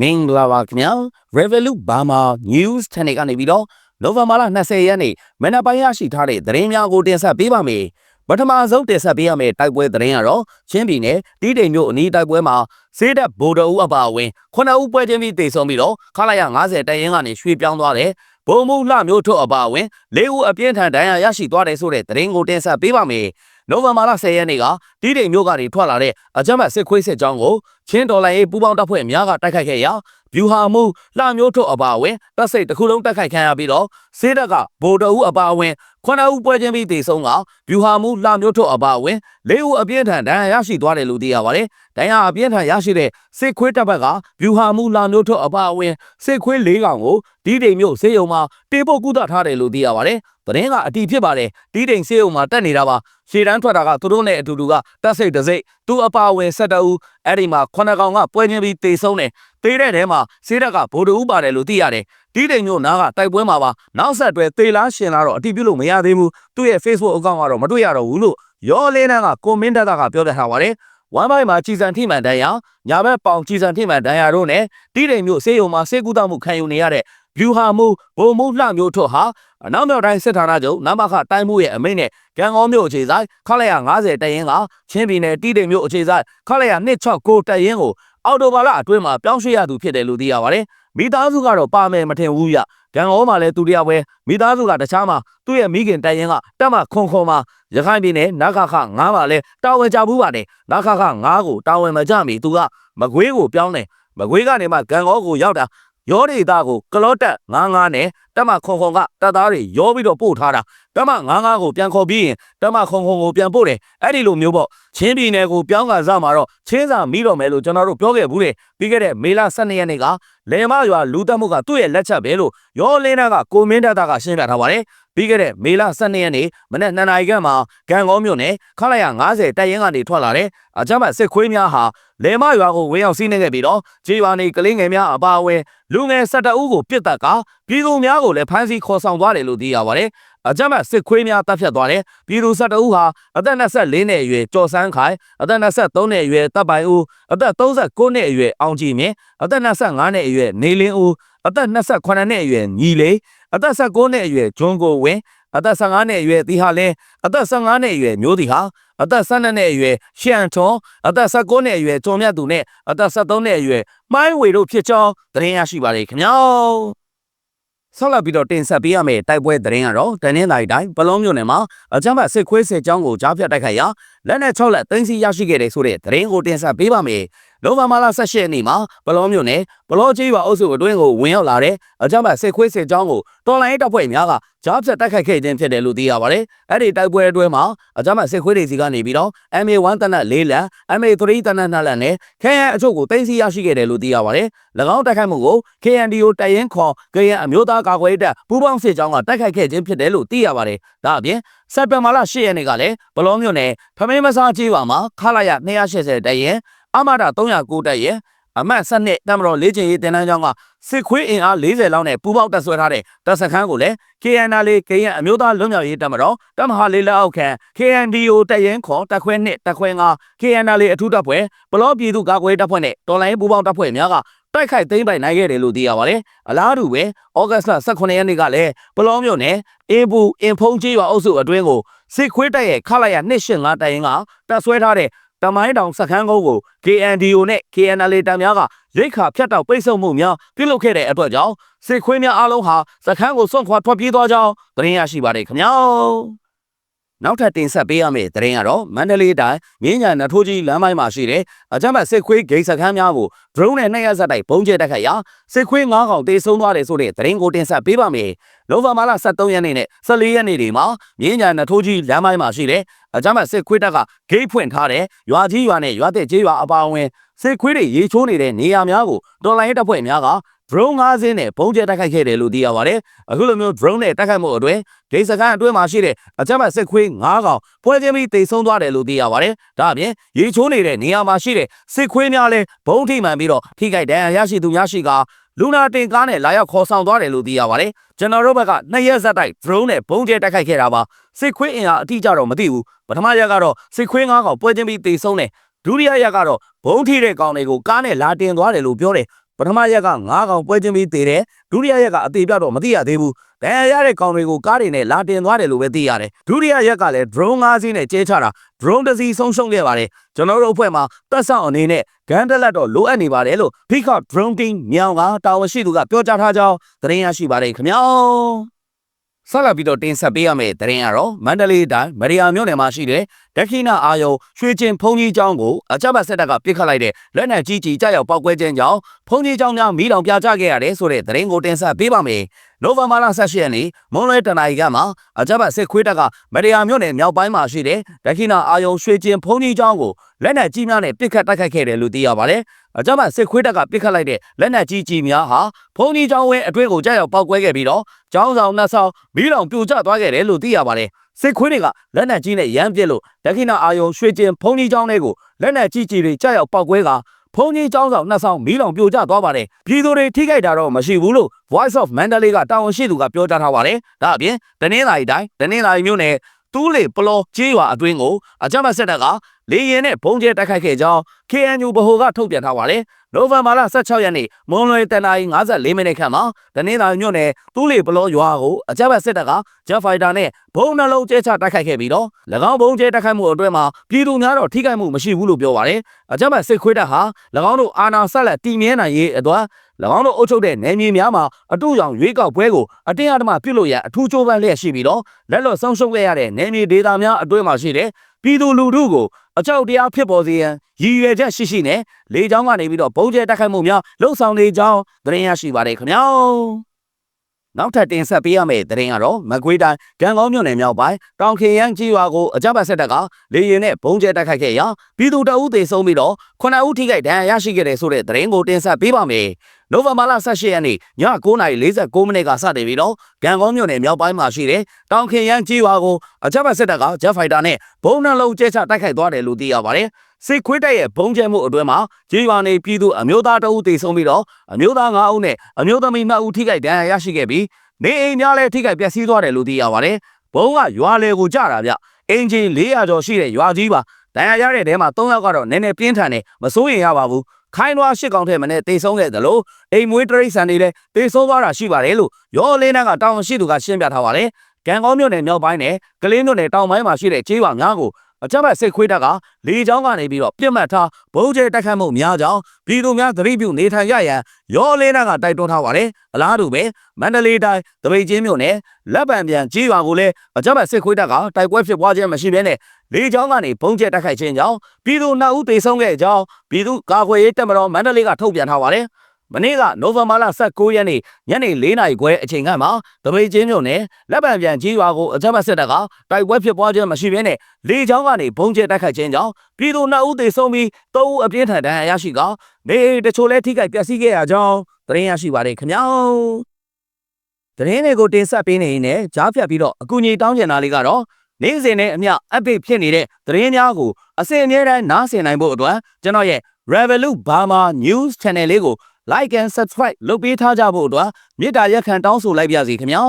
မင်္ဂလာပါခင်ဗျာ Revolut Burma News Channel ကနေပြီးတော့နိုဝင်ဘာလ20ရက်နေ့မနက်ပိုင်းရရှိထားတဲ့သတင်းများကိုတင်ဆက်ပေးပါမယ်ပထမဆုံးတင်ဆက်ပေးရမယ့်တိုက်ပွဲသတင်းကတော့ချင်းပြည်နယ်တီးတိမ်မြို့အနီးတိုက်ပွဲမှာစေးတပ်ဗိုလ်တော်ဦးအပါအဝင်9ဦးပွဲချင်းပြီးတေဆုံးပြီးတော့ခလာရ90တရင်ကနေရွှေ့ပြောင်းသွားတယ်ဘုံမူလှမျိုးထုတ်အပါအဝင်၄ဦးအပြင်းထန်ဒဏ်ရာရရှိသွားတယ်ဆိုတဲ့သတင်းကိုတင်ဆက်ပေးပါမယ် နိုဝင်ဘာလ10ရက်နေ့ကတီးတိမ်မြို့ကနေထွက်လာတဲ့အကြမ်းဖက်စစ်ခွေးစစ်ကြောင်းကိုချင်းတော်လိုင်းရေးပူးပေါင်းတပ်ဖွဲ့များကတိုက်ခိုက်ခဲ့ရာဗျူဟာမှုလှမျိုးထုတ်အပါအဝင်တပ်စိတ်တစ်ခုလုံးတိုက်ခိုက်ခံရပြီးတော့စေးတပ်ကဗိုလ်တော်ဦးအပါအဝင်ခုနှစ်ဦးပွဲချင်းပြီးတေဆုံးကဗျူဟာမှုလှမျိုးထုတ်အပါအဝင်လေးဦးအပြင်းထန်ဒဏ်ရာရရှိသွားတယ်လို့သိရပါတယ်။ဒဏ်ရာအပြင်းထန်ရရှိတဲ့စစ်ခွေးတပ်ဘက်ကဗျူဟာမှုလှမျိုးထုတ်အပါအဝင်စစ်ခွေး၄កောင်ကိုဒီတိမ်မြို့စေယုံမှာတေဖို့ကုသထားတယ်လို့သိရပါတယ်။ သတင်းကအတီးဖြစ်ပါတယ်။ဒီတိမ်စေယုံမှာတက်နေတာပါ။ရှေတန်းထွက်တာကသူတို့နဲ့အတူတူကတပ်စိတ်တစ်စိတ်သူအပါအဝင်၁၁ဦးအဲ့ဒီမှာခုနှစ်ကောင်ကပွဲချင်းပြီးတေဆုံးတယ်။တေးတဲ့ထဲမှာစေးတက်ကဗိုလ်တူဦးပါတယ်လို့သိရတယ်။ဒီတိမ်မျိုးနားကတိုက်ပွဲမှာပါနောက်ဆက်တွဲတေလားရှင်လာတော့အတိပြုလို့မရသေးဘူးသူ့ရဲ့ Facebook အကောင့်ကတော့မတွေ့ရတော့ဘူးလို့ရောလေးနန်းကကွန်မင်းတက်တာကပြောပြထားပါတယ်ဝမ်ဘိုင်မှာကြည်စံထိမှန်တန်ရာညာဘက်ပေါင်ကြည်စံထိမှန်တန်ရာတို့နဲ့တိတိမ်မျိုးစေယုံမှာစေကူတောက်မှုခံယူနေရတဲ့ ဗျူဟာမှုဘုံမှုလှမျိုးထွတ်ဟာအနောက်မြောက်တိုင်းစစ်ဌာနချုပ်နမခတိုင်းမှုရဲ့အမိန့်နဲ့ကံကောမျိုးအခြေဆိုင်ခလိုက်ရ90တရင်ကချင်းပြည်နယ်တိတိမ်မျိုးအခြေဆိုင်ခလိုက်ရ269တရင်ကိုအော်တိုဘာလအတွင်းမှာပြောင်းရွှေ့ရသူဖြစ်တယ်လို့သိရပါတယ်မိသားစုကတော့ပါမယ်မထင်ဘူးရဂံဩမှာလည်းသူတယောက်ပဲမိသားစုကတခြားမှာသူ့ရဲ့မိခင်တိုင်ရင်ကတက်မှခွန်ခွန်မှာရခိုင်ပြည်နယ်နခခ9ပါလဲတာဝန်ကြဘူးပါတယ်နခခ9ကိုတာဝန်မကြမီသူကမကွေးကိုပြောင်းတယ်မကွေးကနေမှဂံဩကိုရောက်တာ ရောဒေတာကိုကလော့တက်99နဲ့တက်မခွန်ခွန်ကတပ်သားတွေရောပြီးတော့ပို့ထားတာတက်မ99ကိုပြန်ခေါ်ပြီးရင်တက်မခွန်ခွန်ကိုပြန်ပို့တယ်အဲ့ဒီလိုမျိုးပေါ့ချင်းပြည်နယ်ကိုပြောင်းကစားမှာတော့ချင်းစာမိတော့မယ်လို့ကျွန်တော်တို့ပြောခဲ့ဘူးတယ်ပြီးခဲ့တဲ့မေလ12ရက်နေ့ကလေမရွာလူတက်မှုကသူ့ရဲ့လက်ချက်ပဲလို့ရောလင်းနာကကိုမင်းတက်တာကရှင်းပြထားပါတယ်ပြီးခဲ့တဲ့မေလ12ရက်နေ့မနက်2နာရီခန့်မှာဂံကောမြို့နယ်ခလာရ90တပ်ရင်းကနေထွက်လာတဲ့အကြမ်းဖက်စစ်ခွေးများဟာ လေမရွာကိုဝင်ရောက်စီးနှင်ခဲ့ပြီးတော့ခြေရွာနေကလေးငယ်များအပါအဝင်လူငယ်12ဦးကိုပြစ်တက်ကပြည်သူများကိုလည်းဖမ်းဆီးခေါ်ဆောင်သွားတယ်လို့သိရပါတယ်အကြမ်းဖက်စစ်ခွေးများတပ်ဖြတ်သွားတယ်ပြည်သူ12ဦးဟာအသက်24နှစ်အရွယ်ကျော်စန်းခိုင်အသက်23နှစ်အရွယ်တပ်ပိုင်ဦးအသက်39နှစ်အရွယ်အောင်ကြည်မြင့်အသက်25နှစ်အရွယ်နေလင်းဦးအသက်28နှစ်အရွယ်ညီလေးအသက်19နှစ်အရွယ်ဂျွန်ကိုဝင်း အသက်15နှစ်အရွယ်တီဟာလင်းအသက်15နှစ်အရွယ်မျိုးတီဟာအသက်12နှစ်အရွယ်ရှန်ထွန်အသက်19နှစ်အရွယ်ကျော်မြတ်သူနဲ့အသက်73နှစ်အရွယ်မိုင်းဝေတို့ဖြစ်ကြောင်းသတင်းရရှိပါတယ်ခင်ဗျာဆောက်လက်ပြီးတော့တင်ဆက်ပေးရမယ့်တိုက်ပွဲသတင်းကတော့တနင်္လာရီတိုင်းပလောမြို့နယ်မှာအကြမ်းဖက်စစ်ခွေးစစ်ကြောင်းကိုကြားဖြတ်တိုက်ခိုက်ရာလက်နက်6လက်သိမ်းဆည်းရရှိခဲ့တဲ့ဆိုတဲ့သတင်းကိုတင်ဆက်ပေးပါမယ်။ နိုဝင်ဘာလ18ရက်နေ့မှာပလောမြို့နယ်ပလောကျေးရွာအုပ်စုအတွင်းကိုဝင်ရောက်လာတဲ့အကြမ်းဖက်စစ်ခွေးစစ်ကြောင်းကိုတော်လိုင်းတပ်ဖွဲ့များကကြားဖြတ်တိုက်ခိုက်ခဲ့ခြင်းဖြစ်တယ်လို့သိရပါတယ်။အဲ့ဒီတိုက်ပွဲအတွင်းမှာအကြမ်းဖက်စစ်ခွေးတွေစီကနေပြီးတော့ MA1 တနက်၄လက် MA3 တနက်2လက်နဲ့ခဲယံအချို့ကိုသိမ်းဆည်းရရှိခဲ့တယ်လို့သိရပါတယ်။၎င်းတိုက်ခိုက်မှုကို KNDO တိုင်ရင်ခေါ်ကရန်အမျိုးသားကာကွယ်ရေးတပ်ပူးပေါင်းစစ်ကြောင်းကတိုက်ခိုက်ခဲ့ခြင်းဖြစ်တယ်လို့သိရပါတယ်။ဒါအပြင်စက်တင်ဘာလ10ရက်နေ့ကလည်းဘလောမြို့နယ်ဖမင်းမစားကြီးပါမှာခလာရ280တိုင်ရင် အမတာ309တိုင်ရင်အမတ်စနစ်တမတော်လေးချင်ရေးတင်တန်းကျောင်းကစစ်ခွေးအင်အား40လောက်နဲ့ပူပေါက်တက်ဆွဲထားတဲ့တပ်စခန်းကိုလည်း KNL ကရင်အမျိုးသားလွတ်မြောက်ရေးတပ်မတော်တမဟာလေးလက်အောက်ခံ KNDO တပ်ရင်းခေါ်တပ်ခွဲ2တပ်ခွဲ9 KNL အထူးတပ်ဖွဲ့ဘလော့ပြည်သူ့ကာကွယ်တပ်ဖွဲ့နဲ့တော်လိုင်းပူပေါက်တပ်ဖွဲ့များကတိုက်ခိုက်သိမ်းပိုက်နိုင်ခဲ့တယ်လို့သိရပါတယ်။အလားတူပဲဩဂတ်လ18ရက်နေ့ကလည်းပလောမြို့နယ်အင်ပူအင်ဖုံကြီးရွာအုပ်စုအတွင်းကိုစစ်ခွေးတပ်ရဲ့ခလာရ285တိုင်ရင်ကတပ်ဆွဲထားတဲ့ တမိုင်းတောင်စခန်းကုန်းကို KNDO နဲ့ KNL တပ်များကရိတ်ခါဖြတ်တောက်ပိတ်ဆို့မှုများပြုလုပ်ခဲ့တဲ့အတွက်ကြောင့်စစ်ခွေးများအားလုံးဟာစခန်းကိုစွန့်ခွာထွက်ပြေးသွားကြောင်းသတင်းရရှိပါတယ်ခင်ဗျာ နောက်ထပ်တင်ဆက်ပေးရမယ့်သတင်းကတော့မန္တလေးတိုင်းမြင်းညာနထိုးကြီးလမ်းပိုင်းမှာရှိတဲ့အကြမ်းဖက်စစ်ခွေးဂိတ်စခန်းများကို drone နဲ့နှက်ရဆက်တိုက်ပုံကျဲတက်ခတ်ရာစစ်ခွေး9កောင်တေဆုံးသွားတယ်ဆိုတဲ့သတင်းကိုတင်ဆက်ပေးပါမယ်။နိုဝင်ဘာလ23ရက်နေ့နဲ့14ရက်နေ့တွေမှာမြင်းညာနထိုးကြီးလမ်းပိုင်းမှာရှိတဲ့အကြမ်းဖက်စစ်ခွေးတပ်ကဂိတ်ဖွင့်ထားတဲ့ရွာကြီးရွာနဲ့ရွာတဲ့ကြီးရွာအပါအဝင်စစ်ခွေးတွေရေချိုးနေတဲ့နေရာများကိုတော်လိုင်းတပ်ဖွဲ့များက drone 5စင်းနဲ့ပုံကျဲတိုက်ခိုက်ခဲ့တယ်လို့သိရပါတယ်။အခုလိုမျိုး drone နဲ့တိုက်ခိုက်မှုအတွင်းဒိတ်စကန်အတွင်းမှာရှိတဲ့အကြမ်းဖက်စစ်ခွေး9កောင်ပွဲချင်းပြီးတိတ်ဆုံးသွားတယ်လို့သိရပါတယ်။ဒါအပြင်ရေချိုးနေတဲ့နေရာမှာရှိတဲ့စစ်ခွေးများလည်းဘုံထိမှန်ပြီးတော့ထိခိုက်ဒဏ်ရာရရှိသူများရှိကလူနာတင်ကားနဲ့လာရောက်ခေါ်ဆောင်သွားတယ်လို့သိရပါတယ်။ကျွန်တော်တို့ဘက်ကနှစ်ရက်ဇက်တိုက် drone နဲ့ဘုံကျဲတိုက်ခိုက်ခဲ့တာပါ။စစ်ခွေးအင်အားအတိအကျတော့မသိဘူး။ပထမရက်ကတော့စစ်ခွေး9កောင်ပွဲချင်းပြီးတိတ်ဆုံးတယ်။ဒုတိယရက်ကတော့ဘုံထိတဲ့ကောင်တွေကိုကားနဲ့လာတင်သွားတယ်လို့ပြောတယ် ပထမရက်က9កောင်ပွဲချင်းပြီးတည်တယ်ဒုတိယရက်ကအသေးပြတော့မသိရသေးဘူးဒဏ်ရာရတဲ့ကောင်တွေကိုကားတွေနဲ့လာတင်သွားတယ်လို့ပဲသိရတယ်ဒုတိယရက်ကလည်း drone 5စီးနဲ့ကျဲချတာ drone တစ်စီးဆုံးရှုံးခဲ့ပါတယ်ကျွန်တော်တို့အဖွဲ့မှာတက်ဆောင်အနေနဲ့ဂန်တက်လက်တော့လိုအပ်နေပါတယ်လို့ Peacock Drone Team မြောင်ကတာဝန်ရှိသူကပြောကြားထားကြောင်းသတင်းရရှိပါတယ်ခင်ဗျာ ဆက်လက်ပြီးတော့တင်ဆက်ပေးရမယ့်သတင်းကတော့မန္တလေးတိုင်းမရိယာမြို့နယ်မှာရှိတဲ့ဒက္ခိဏအာယုံရွှေကျင်ဖုန်ကြီးကျောင်းကိုအကြမ်းဖက်စစ်တပ်ကပစ်ခတ်လိုက်တဲ့လက်နက်ကြီးကြီးကြောက်ပောက်ကွဲခြင်းကြောင့်ဖုန်ကြီးကျောင်းများမိလောင်ပြကြခဲ့ရတယ်ဆိုတဲ့သတင်းကိုတင်ဆက်ပေးပါမယ်။ နိုဝင်ဘာလ18ရက်နေ့မွန်လွဲတနအီကမှာအကြမ်းဖက်စစ်ခွေးတပ်ကမရိယာမြို့နယ်မြောက်ပိုင်းမှာရှိတဲ့ဒက္ခိဏအာယုံရွှေကျင်ဖုန်ကြီးကျောင်းကိုလက်နက်ကြီးများနဲ့ပစ်ခတ်တိုက်ခိုက်ခဲ့တယ်လို့သိရပါတယ်။အကြမ်းဖက်စစ်ခွေးတပ်ကပစ်ခတ်လိုက်တဲ့လက်နက်ကြီးကြီးများဟာဖုန်ကြီးကျောင်းဝင်းအတွင်းကိုကြောက်ပောက်ကွဲခဲ့ပြီးတော့ကျောင်းဆောင်နှစ်ဆောင်မိလောင်ပြိုကျသွားခဲ့တယ်လို့သိရပါတယ်။စစ်ခွေးတွေကလက်နက်ကြီးနဲ့ရမ်းပစ်လို့ဒက္ခိဏအာယုံရွှေကျင်ဖုန်ကြီးကျောင်းတွေကိုလက်နက်ကြီးကြီးတွေကြောက်ရောက်ပောက်ကွဲက ဖုန်ကြီးကျောင်းဆောင်နှစ်ဆောင်မီးလောင်ပြိုကျသွားပါတယ်ပြည်သူတွေထိခိုက်တာတော့မရှိဘူးလို့ Voice of Mandalay ကတာဝန်ရှိသူကပြောကြားထားပါတယ်ဒါအပြင်တနင်္လာရီတိုင်းတနင်္လာရီမြို့နယ် တူးလေပလောကျေးရွာအတွင်းကိုအကြမ်းဖက်စစ်တပ်ကလေရင်နဲ့ဘုံကျဲတိုက်ခိုက်ခဲ့ကြောင်း KNU ဗဟိုကထုတ်ပြန်ထားပါတယ်နိုဝင်ဘာလ16ရက်နေ့မွန်လွယ်တန်နာရီ54မိနစ်ခန့်မှာတနင်္လာရီမြို့နယ်တူးလေပလောရွာကိုအကြမ်းဖက်စစ်တပ်ကဂျက်ဖိုက်တာနဲ့ဘုံနှလုံးကျဲချတိုက်ခိုက်ခဲ့ပြီးတော့၎င်းဘုံကျဲတိုက်ခိုက်မှုအတွင်းမှာပြည်သူများတော့ထိခိုက်မှုမရှိဘူးလို့ပြောပါတယ်အကြမ်းဖက်စစ်ခွေးတပ်ဟာ၎င်းတို့အာဏာဆက်လက်တည်မြဲနိုင်ရေးအတွက်၎ င်းတို့အုပ်ချုပ်တဲ့နယ်မြေများမှာအတူရောင်ရွေးကောက်ပွဲကိုအတင်းအဓမ္မပြုလုပ်ရန်အထူးကြိုးပမ်းလျက်ရှိပြီးတော့လက်လွတ်ဆုံးရှုံးခဲ့ရတဲ့နယ်မြေဒေသများအတွင်းမှာရှိတဲ့ပြည်သူလူထုကိုအကြောက်တရားဖြစ်ပေါ်စေရန်ရည်ရွယ်ချက်ရှိရှိနဲ့လေကြောင်းကနေပြီးတော့ဘုံကျဲတိုက်ခိုက်မှုများလှုပ်ဆောင်နေကြောင်းသတင်းရရှိပါတယ်ခင်ဗျာ နောက်ထပ်တင်ဆက်ပေးရမယ့်သတင်းကတော့မကွေးတိုင်းကံကောင်းမြို့နယ်မြောက်ပိုင်းတောင်ခင်ရန်ကြီးရွာကိုအကြမ်းဖက်စစ်တပ်ကလေရင်နဲ့ဘုံကျဲတိုက်ခိုက်ခဲ့ရာပြည်သူတအုပ်သေဆုံးပြီးတော့ခုနှစ်ဦးထိခိုက်ဒဏ်ရာရရှိခဲ့တဲ့ဆိုတဲ့သတင်းကိုတင်ဆက်ပေးပါမယ်။နိုဝင်ဘာလ18ရက်နေ့ည9:49မိနစ်ကစတင်ပြီးတော့ကံကောင်းမြို့နယ်မြောက်ပိုင်းမှာရှိတဲ့တောင်ခင်ရန်ကြီးရွာကိုအကြမ်းဖက်စစ်တပ်ကဂျက်ဖိုက်တာနဲ့ဘုံနှလုံးကျဲချတိုက်ခိုက်သွားတယ်လို့သိရပါတယ်။ စစ်ခွေးတပ်ရဲ့ဘုံကျဲမှုအတွင်းမှာကြီးရွာနေပြည်သူအမျိုးသားတအုပ်သေဆုံးပြီးတော့အမျိုးသား9ဦးနဲ့အမျိုးသမီး2ဦးထိခိုက်ဒဏ်ရာရရှိခဲ့ပြီးနေအိမ်များလည်းထိခိုက်ပျက်စီးသွားတယ်လို့သိရပါတယ်။ဘုံကရွာလေကိုကြတာဗျ။အင်ဂျင်400ကျော်ရှိတဲ့ရွာကြီးပါ။ဒဏ်ရာရတဲ့တဲမှာ3ယောက်ကတော့နည်းနည်းပြင်းထန်တယ်မစိုးရင်ရပါဘူး။ခိုင်းလွားရှစ်ကောင်ထဲမနဲ့တေဆုံးခဲ့သလိုအိမ်မွေးတရိတ်ဆန်တွေလည်းတေဆုံးသွားတာရှိပါတယ်လို့ရောလေးနန်းကတောင်ရှိသူကရှင်းပြထားပါတယ်။ကံကောင်းမြို့နယ်မြောက်ပိုင်းနဲ့ကလေးမြို့နယ်တောင်ပိုင်းမှာရှိတဲ့ကျေးရွာများကို အကြမ်းဖက်စစ်ခွေးတပ်ကလေကြောင်းကနေပြီးတော့ပြစ်မှတ်ထားဘုံကျဲတိုက်ခတ်မှုများကြောင်းပြည်သူများသတိပြုနေထိုင်ရရန်ရောလေးနန်းကတိုက်တွန်းထားပါတယ်။အလားတူပဲမန္တလေးတိုင်းတပိတ်ချင်းမြို့နယ်လက်ပံပြန်ကျေးရွာကိုလည်းအကြမ်းဖက်စစ်ခွေးတပ်ကတိုက်ပွဲဖြစ်ပွားခြင်းမရှိဘဲနဲ့လေကြောင်းကနေဘုံကျဲတိုက်ခိုက်ခြင်းကြောင့်ပြည်သူနှစ်ဦးသေဆုံးခဲ့ကြောင်းပြည်သူကာကွယ်ရေးတပ်မတော်မန္တလေးကထုတ်ပြန်ထားပါတယ်။ မနေ့ကနိုဝင်ဘာလ19ရက်နေ့ညနေ4နာရီခွဲအချိန်ကမှတပိတ်ချင်းမြို့နယ်လက်ပံပြန်ကြီးရွာကိုအကြမ်းဖက်စစ်တပ်ကတိုက်ပွဲဖြစ်ပွားခြင်းမရှိဘဲနဲ့လေကြောင်းကနေဘုံကျဲတိုက်ခိုက်ခြင်းကြောင့်ပြည်သူ2ဦးသေဆုံးပြီး3ဦးအပြင်းထန်ဒဏ်ရာရရှိကနေအိမ်တချို့လည်းထိခိုက်ပျက်စီးခဲ့ရကြောင်းသတင်းရရှိပါတယ်ခင်ဗျာသတင်းတွေကိုတင်ဆက်ပေးနေရင်လည်းကြားဖြတ်ပြီးတော့အကူအညီတောင်းကျင်တာလေးကတော့နေ့စဉ်နဲ့အမျှ update ဖြစ်နေတဲ့သတင်းများကိုအစဉ်အမြဲတမ်းနားဆင်နိုင်ဖို့အတွက်ကျွန်တော်ရဲ့ Revolut Burma News Channel လေးကို like and subscribe လုပ်ပေးထားကြဖို့အတွက်မေတ္တာရက်ခံတောင်းဆိုလိုက်ပါစီခင်ဗျာ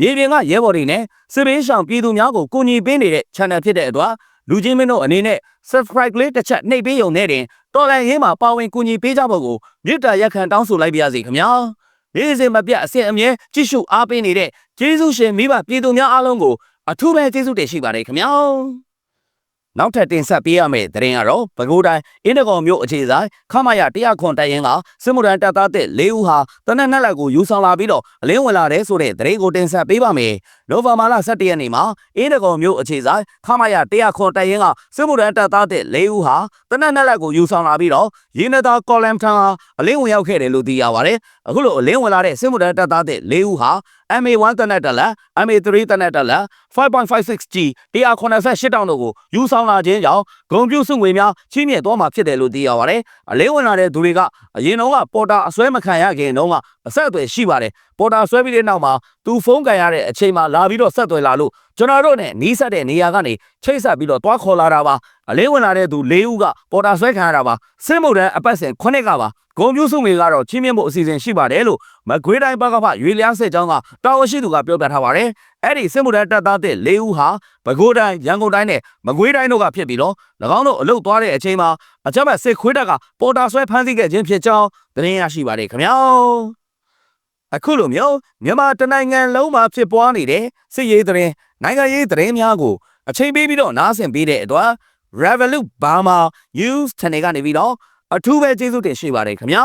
မြေပြင်ကရဲဘော်တွေနဲ့စစ်ဘေးရှောင်ပြည်သူများကိုကူညီပေးနေတဲ့ channel ဖြစ်တဲ့အတွက်လူချင်းမင်းတို့အနေနဲ့ subscribe လေးတစ်ချက်နှိပ်ပေးရုံနဲ့တင်တော်လန်ရေးမှာပါဝင်ကူညီပေးကြဖို့ကိုမေတ္တာရက်ခံတောင်းဆိုလိုက်ပါစီခင်ဗျာနေ့စဉ်မပြတ်အစဉ်အမြဲကြည့်ရှုအားပေးနေတဲ့ကျေးဇူးရှင်မိဘပြည်သူများအားလုံးကိုအထူးပဲကျေးဇူးတင်ရှိပါတယ်ခင်ဗျာ နောက်ထပ်တင်ဆက်ပေးရမယ့်သတင်းကတော့ပဲခူးတိုင်းအင်းတကောမြို့အခြေဆိုင်ခမရ100ခွန်တိုင်ရင်ကစစ်မှုထမ်းတပ်သားတဲ့၄ဦးဟာတနက်နက်လက်ကိုယူဆောင်လာပြီးတော့အလင်းဝင်လာတဲ့ဆိုတဲ့သတင်းကိုတင်ဆက်ပေးပါမယ်။နိုဝင်ဘာလ17ရက်နေ့မှာအင်းတကောမြို့အခြေဆိုင်ခမရ100ခွန်တိုင်ရင်ကစစ်မှုထမ်းတပ်သားတဲ့၄ဦးဟာတနက်နက်လက်ကိုယူဆောင်လာပြီးတော့ရင်းနသားကော်လမ်ထန်ဟာအလင်းဝင်ရောက်ခဲ့တယ်လို့သိရပါတယ်။အခုလိုအလင်းဝင်လာတဲ့စစ်မှုထမ်းတပ်သားတဲ့၄ဦးဟာ MA1 တနက်တက်လက် MA3 တနက်တက်လက် 5.56G 188တောင်တို့ကိုယူဆောင်လာခြင်းကြောင့် ဂုံပြုစုငွေများချီးမြှင့်သွားမှာဖြစ်တယ်လို့သိရပါတယ်။အလေးဝင်လာတဲ့သူတွေကအရင်တော့ကပေါ်တာအစွဲမခံရခင်တုန်းကအဆက်အသွယ်ရှိပါတယ်။ပေါ်တာဆွဲပြီးတဲ့နောက်မှာသူဖုန်းကန်ရတဲ့အချိန်မှာလာပြီးတော့ဆက်သွယ်လာလို့ကျွန်တော်တို့နဲ့နီးစပ်တဲ့နေရာကနေချိတ်ဆက်ပြီးတော့တွားခေါ်လာတာပါ။အလေးဝင်လာတဲ့သူ၄ဦးကပေါ်တာဆွဲခံရတာပါ။စစ်မှုထမ်းအပတ်စဉ်9နှစ်ကပါဂုံပြုစုငွေကတော့ချင်းမြင့်ဖို့အစီအစဉ်ရှိပါတယ်လို့မကွေးတိုင်းဘက်ကဖရွေလျားစစ်ကြောင်းကတာဝန်ရှိသူကပြောပြထားပါတယ် အဲ့ဒီစစ်မှုထမ်းတပ်သားတဲ့၄ဦးဟာပဲခူးတိုင်းရန်ကုန်တိုင်းနဲ့မကွေးတိုင်းတို့ကဖြစ်ပြီးတော့၎င်းတို့အလုတ်သွားတဲ့အချိန်မှာအကြမ်းဖက်စစ်ခွေးတပ်ကပေါ်တာဆွဲဖမ်းဆီးခဲ့ခြင်းဖြစ်ကြောင်းသတင်းရရှိပါတယ်ခင်ဗျာအခုလိုမျိုးမြန်မာတနိုင်ငံလုံးမှာဖြစ်ပွားနေတဲ့စစ်ရေးသတင်းနိုင်ငံရေးသတင်းများကိုအချိန်ပေးပြီးတော့နားဆင်ပေးတဲ့အတွက် Revolut Burma News Channel ကနေပြီးတော့အထူးပဲကျေးဇူးတင်ရှိပါတယ်ခင်ဗျာ